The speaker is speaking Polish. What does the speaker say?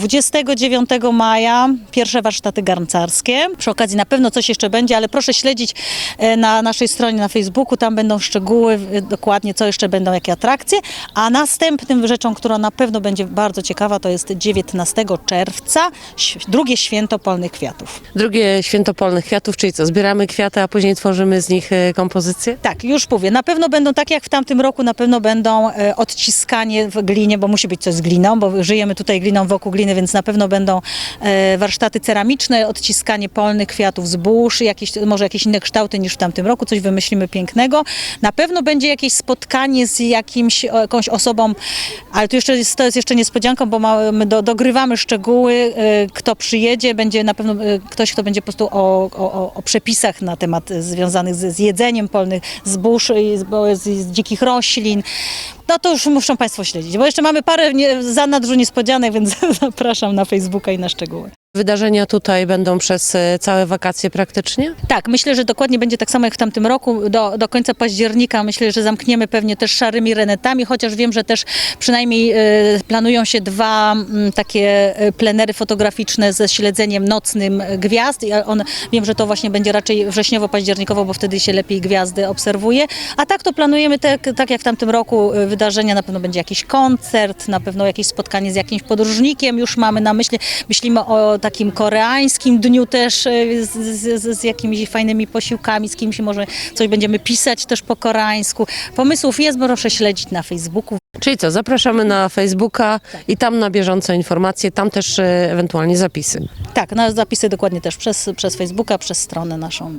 29 maja pierwsze warsztaty garncarskie. Przy okazji na pewno coś jeszcze będzie, ale proszę śledzić e, na naszej stronie na Facebooku, tam będą szczegóły e, dokładnie, co jeszcze będą, jakie atrakcje. A następnym rzeczą, która na pewno będzie bardzo ciekawa, to jest 19 czerwca, drugie święto polnych kwiatów. Drugie święto polnych kwiatów, czyli co, zbieramy kwiaty, a później tworzymy z nich e, kompozycję? Tak, już mówię. Na pewno będą tak jak w tamtym roku, na pewno będą odciskanie w glinie, bo musi być coś z gliną, bo żyjemy tutaj gliną wokół gliny, więc na pewno będą e, warsztaty ceramiczne, odciskanie polnych kwiatów, zbóż, jakieś, może jakieś inne kształty niż w tamtym roku, coś wymyślimy pięknego. Na pewno będzie jakieś spotkanie z jakimś, jakąś osobą, ale to, jeszcze jest, to jest jeszcze niespodzianką, bo my do, dogrywamy szczegóły, e, kto przyjedzie, będzie na pewno e, ktoś, kto będzie po prostu o, o, o- przepisach na temat związanych z, z jedzeniem polnych zbóż, i z, z, z dzikich roślin. No to już muszą Państwo śledzić, bo jeszcze mamy parę nie, zanadrzu niespodzianek, więc zapraszam na Facebooka i na szczegóły. Wydarzenia tutaj będą przez e, całe wakacje praktycznie? Tak, myślę, że dokładnie będzie tak samo jak w tamtym roku. Do, do końca października myślę, że zamkniemy pewnie też szarymi renetami, chociaż wiem, że też przynajmniej e, planują się dwa mm, takie e, plenery fotograficzne ze śledzeniem nocnym gwiazd. I on, wiem, że to właśnie będzie raczej wrześniowo-październikowo, bo wtedy się lepiej gwiazdy obserwuje. A tak to planujemy tak, tak jak w tamtym roku wydarzenia. Na pewno będzie jakiś koncert, na pewno jakieś spotkanie z jakimś podróżnikiem już mamy na myśli. Myślimy o takim koreańskim dniu też e, z, z, z jakimiś fajnymi posiłkami, z kimś może coś będziemy pisać też po koreańsku. Pomysłów jest, proszę śledzić na Facebooku. Czyli co, zapraszamy na Facebooka i tam na bieżące informacje, tam też e, ewentualnie zapisy. Tak, na zapisy dokładnie też przez, przez Facebooka, przez stronę naszą.